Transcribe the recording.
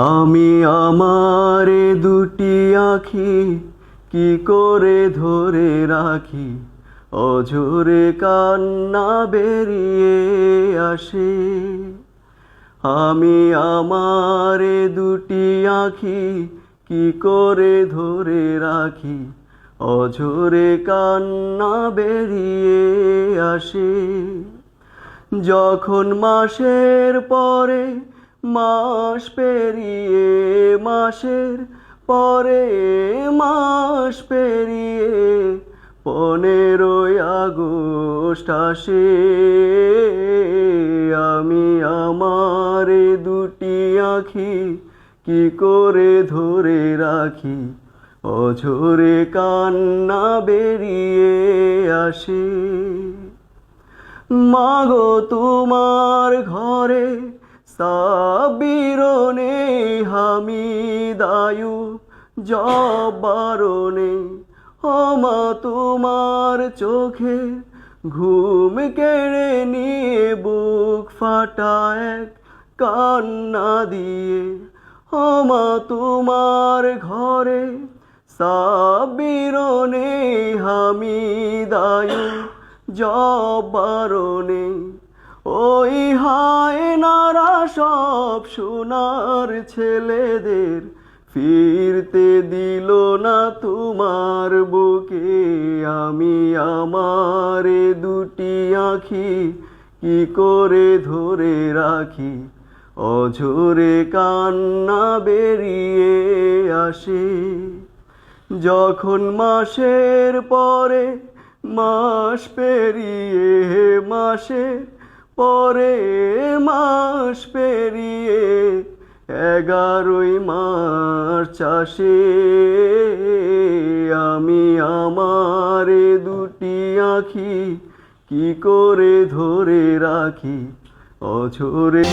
আমি আমার দুটি আখি কি করে ধরে রাখি? অঝরে কান্না বেরিয়ে আসে। আমি আমার দুটি আখি কি করে ধরে রাখি? অঝরে কান্না বেরিয়ে আসে। যখন মাসের পরে মাস পেরিয়ে মাসের পরে মাস পেরিয়ে পনেরোই আগস্ট আসে। আমি আমার দুটি আখি কি করে ধরে রাখি? অঝরে কান্না বেরিয়ে আসে। মাগো তোমার ঘরে সাবিরনে হামিদায়ু জবারনে মা তোমার চোখে ঘুম কেড়ে নিয়ে বুক ফাটা এক কান্না দিয়ে মা তোমার ঘরে সাবিরনে হামিদায়ু জবারনে, ওই নারা সব সোনার ছেলেদের ফিরতে দিল না তোমার বুকে। আমি আমার দুটি আঁখি কি করে ধরে রাখি? অঝরে কান্না বেরিয়ে আসে। যখন মাসের পরে মাস পেরিয়ে মাসের পরে মাস পেরিয়ে এগারোই মার্চ আসে। আমি আমার দুটি আঁখি কি করে ধরে রাখি? অঝরে